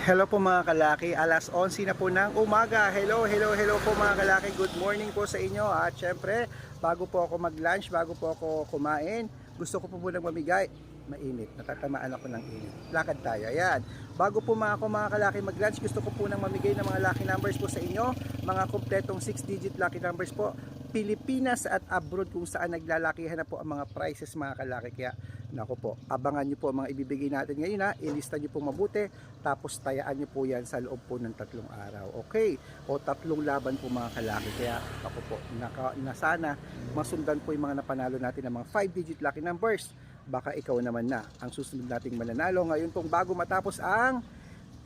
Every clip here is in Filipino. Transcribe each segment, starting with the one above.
Hello po mga kalaki, alas 11 na po ng umaga. Hello, hello, hello po mga kalaki. Good morning po sa inyo. At syempre, bago po ako mag-lunch, bago po ako kumain, gusto ko po munang mamigay. Mainit, natatamaan ako ng init. Lakad tayo, ayan. Bago po mga ako mga kalaki mag-lunch, gusto ko po nang mamigay ng mga lucky numbers po sa inyo. Mga kompletong 6-digit lucky numbers po. Pilipinas at abroad kung saan naglalakihan na po ang mga prices mga kalaki. Kaya Nako po, abangan nyo po ang mga ibibigay natin ngayon ha. Ilista nyo po mabuti. Tapos tayaan nyo po yan sa loob po ng tatlong araw. Okay? O tatlong laban po mga kalaki. Kaya ako po, naka, na sana masundan po yung mga napanalo natin ng mga 5-digit lucky numbers. Baka ikaw naman na ang susunod nating mananalo. Ngayon pong bago matapos ang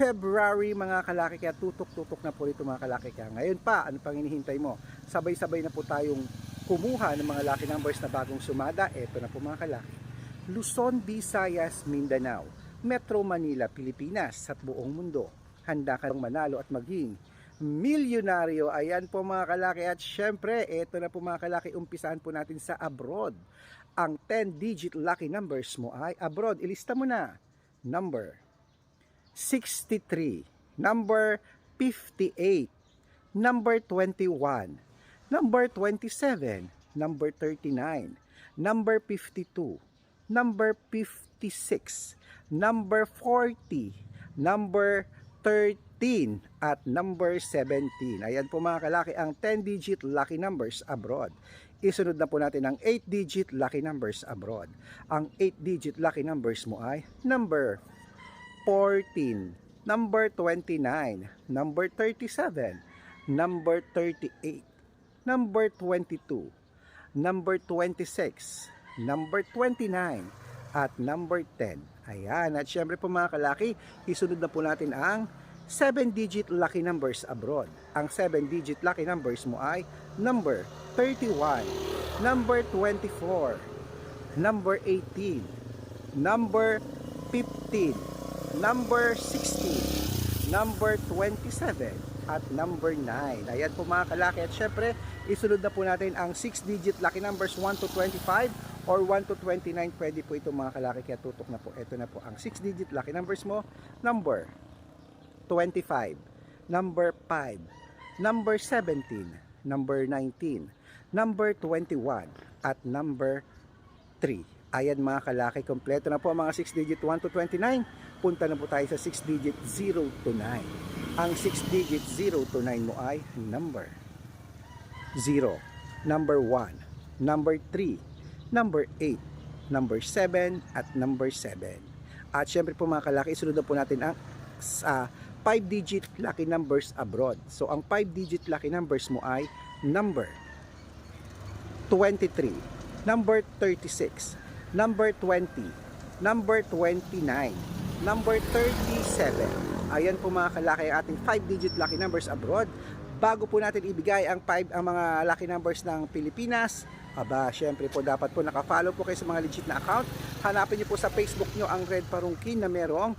February mga kalaki. Kaya tutok-tutok na po ito mga kalaki. Kaya ngayon pa, ano pang hinihintay mo? Sabay-sabay na po tayong kumuha ng mga lucky numbers na bagong sumada. Ito na po mga kalaki. Luzon, Visayas, Mindanao, Metro Manila, Pilipinas at buong mundo. Handa ka ng manalo at maging milyonaryo. Ayan po mga kalaki at syempre, ito na po mga kalaki, umpisahan po natin sa abroad. Ang 10-digit lucky numbers mo ay abroad. Ilista mo na. Number 63, number 58, number 21, number 27, number 39, number 52, number 56, number 40, number 13, at number 17. Ayan po mga kalaki ang 10-digit lucky numbers abroad. Isunod na po natin ang 8-digit lucky numbers abroad. Ang 8-digit lucky numbers mo ay number 14, number 29, number 37, number 38, number 22, number 26, number 29, at number 10. Ayan, at syempre po mga kalaki, isunod na po natin ang 7-digit lucky numbers abroad. Ang 7-digit lucky numbers mo ay number 31, number 24, number 18, number 15, number 16, number 27, at number 9. Ayan po mga kalaki. At syempre, isunod na po natin ang 6-digit lucky numbers 1 to 25 or 1 to 29. Pwede po ito mga kalaki. Kaya tutok na po. Ito na po ang 6-digit lucky numbers mo. Number 25, number 5, number 17, number 19, number 21, at number 3. Ayan mga kalaki, kompleto na po ang mga 6 digit 1 to 29. Punta na po tayo sa 6 digit 0 to 9. Ang 6 digit 0 to 9 mo ay number 0, number 1, number 3, number 8, number 7, at number 7. At syempre po mga kalaki, isunod po natin ang sa 5 digit lucky numbers abroad. So ang 5 digit lucky numbers mo ay number 23, number 36, number 20, number 29, number 37. Ayan po mga kalaki ating 5 digit lucky numbers abroad. Bago po natin ibigay ang 5 ang mga lucky numbers ng Pilipinas, aba, syempre po dapat po naka-follow po kayo sa mga legit na account. Hanapin niyo po sa Facebook niyo ang Red Parungkin na merong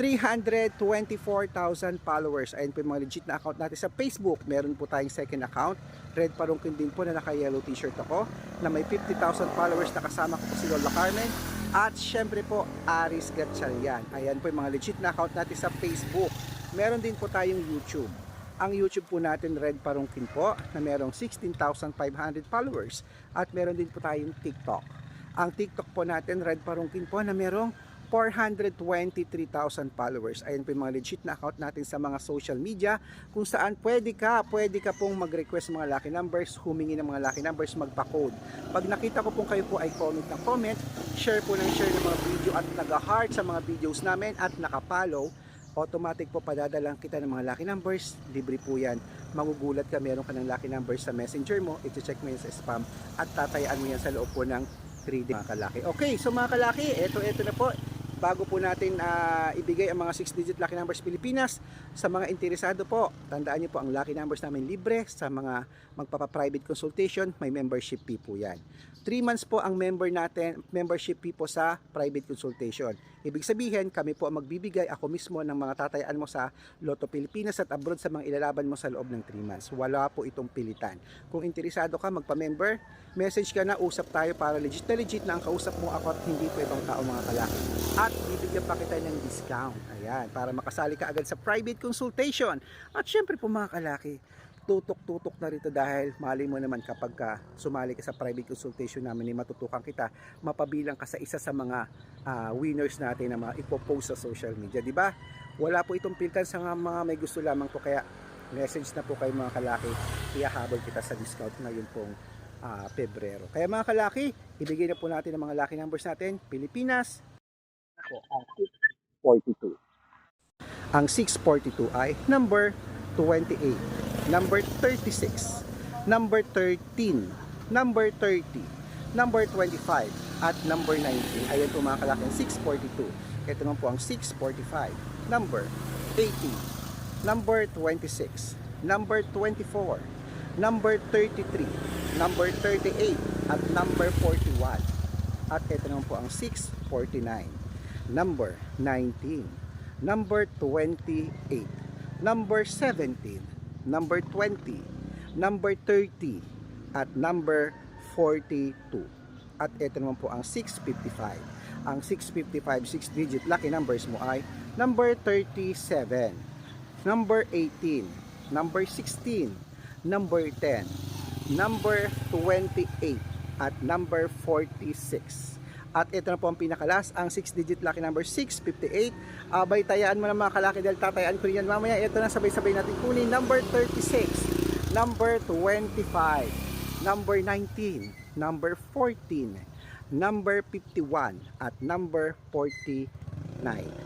324,000 followers. Ayun po yung mga legit na account natin sa Facebook. Meron po tayong second account. Red Parungkin din po na naka-yellow t-shirt ako na may 50,000 followers na kasama ko po si Lola Carmen. At syempre po, Aris Gatchalian. Ayan po yung mga legit na account natin sa Facebook. Meron din po tayong YouTube. Ang YouTube po natin, Red Parungkin po, na merong 16,500 followers. At meron din po tayong TikTok. Ang TikTok po natin, Red Parungkin po, na merong 423,000 followers. Ayun po yung mga legit na account natin sa mga social media kung saan pwede ka, pwede ka pong mag-request mga lucky numbers, humingi ng mga lucky numbers, magpa-code. Pag nakita ko pong kayo po ay comment ng comment, share po ng share ng mga video at nag-heart sa mga videos namin at nakapollow, automatic po padadalang kita ng mga lucky numbers, libre po yan. Magugulat ka, meron ka ng lucky numbers sa messenger mo, iti-check mo yan sa spam at tatayaan mo yan sa loob po ng 3D mga kalaki. Okay, so mga kalaki, eto eto na po. Bago po natin ah, ibigay ang mga 6-digit lucky numbers Pilipinas sa mga interesado po, tandaan niyo po ang lucky numbers namin libre sa mga magpapa-private consultation, may membership fee po yan. 3 months po ang member natin, membership fee po sa private consultation. Ibig sabihin, kami po ang magbibigay ako mismo ng mga tatayaan mo sa Lotto Pilipinas at abroad sa mga ilalaban mo sa loob ng 3 months. Wala po itong pilitan. Kung interesado ka, magpa-member, message ka na, usap tayo para legit na legit na ang kausap mo ako at hindi po ibang tao mga kalaki. At bibigyan pa kita ng discount. Ayan, para makasali ka agad sa private consultation. At syempre po mga kalaki, tutok-tutok na rito dahil mali mo naman kapag ka sumali ka sa private consultation namin, eh, matutukan kita, mapabilang ka sa isa sa mga ah, winners natin na mga ipopost sa social media, di ba? Wala po itong pilkan sa mga may gusto lamang po kaya message na po kayo mga kalaki, iyahabol kita sa discount ngayon pong ah, Pebrero. Kaya mga kalaki, ibigay na po natin ang mga lucky numbers natin. Pilipinas, ako, ang 642. Ang 642 ay number 28, number 36, number 13, number 30, number 25, at number 19. Ayan po mga kalaki, ang 642. Ito naman po ang 645, number 18, number 26, number 24, number 33, number 38, at number 41. At ito naman po ang 649, number 19, number 28, number 17, number 20, number 30, at number 42. At ito naman po ang 655. Ang 655, 6 digit lucky numbers mo ay number 37, number 18, number 16, number 10, number 28, at number 46. At ito na po ang pinakalas, ang 6-digit lucky number 658. Abay, tayaan mo na mga kalaki dahil tatayaan ko rin yan mamaya. Ito na sabay-sabay natin kunin. Number 36, number 25, number 19, number 14, number 51, at number 49.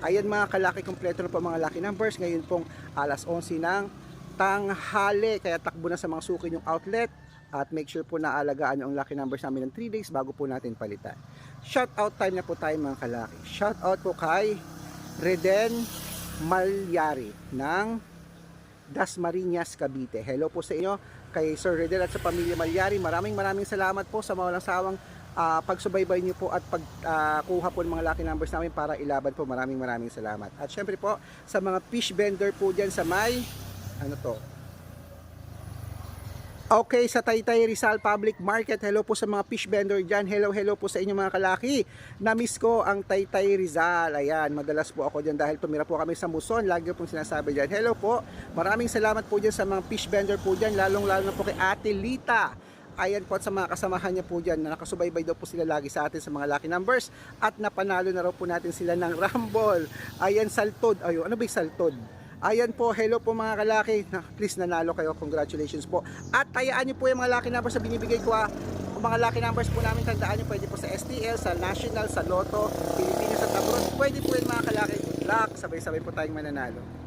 Ayan mga kalaki, kompleto na po mga lucky numbers. Ngayon pong alas 11 ng tanghali. Kaya takbo na sa mga suki yung outlet at make sure po na alagaan nyo ang lucky numbers namin ng 3 days bago po natin palitan. Shout out time na po tayo mga kalaki. Shout out po kay Reden Malyari ng Dasmariñas, Cavite. Hello po sa inyo kay Sir Reden at sa pamilya Malyari. Maraming maraming salamat po sa mga walang sawang ah, pagsubaybay niyo po at pagkuha po ng mga lucky numbers namin para ilaban po. Maraming maraming salamat. At syempre po sa mga fish vendor po dyan sa may ano to, Okay, sa Taytay Rizal Public Market, hello po sa mga fish vendor dyan. Hello, hello po sa inyo mga kalaki. Namiss ko ang Taytay Rizal. Ayan, madalas po ako dyan dahil tumira po kami sa Muson. Lagi pong sinasabi dyan. Hello po. Maraming salamat po dyan sa mga fish vendor po dyan. Lalong lalo na po kay Ate Lita. Ayan po at sa mga kasamahan niya po dyan na nakasubaybay daw po sila lagi sa atin sa mga lucky numbers at napanalo na raw po natin sila ng Rumble. Ayan, saltod. Ayo, ano ba yung saltod? Ayan po, hello po mga kalaki. Na, please nanalo kayo. Congratulations po. At tayaan niyo po yung mga lucky numbers na binibigay ko ha. Kung mga lucky numbers po namin, tandaan niyo pwede po sa STL, sa National, sa Lotto, Pilipinas at abroad. Pwede po yung mga kalaki. Good luck. Sabay-sabay po tayong mananalo.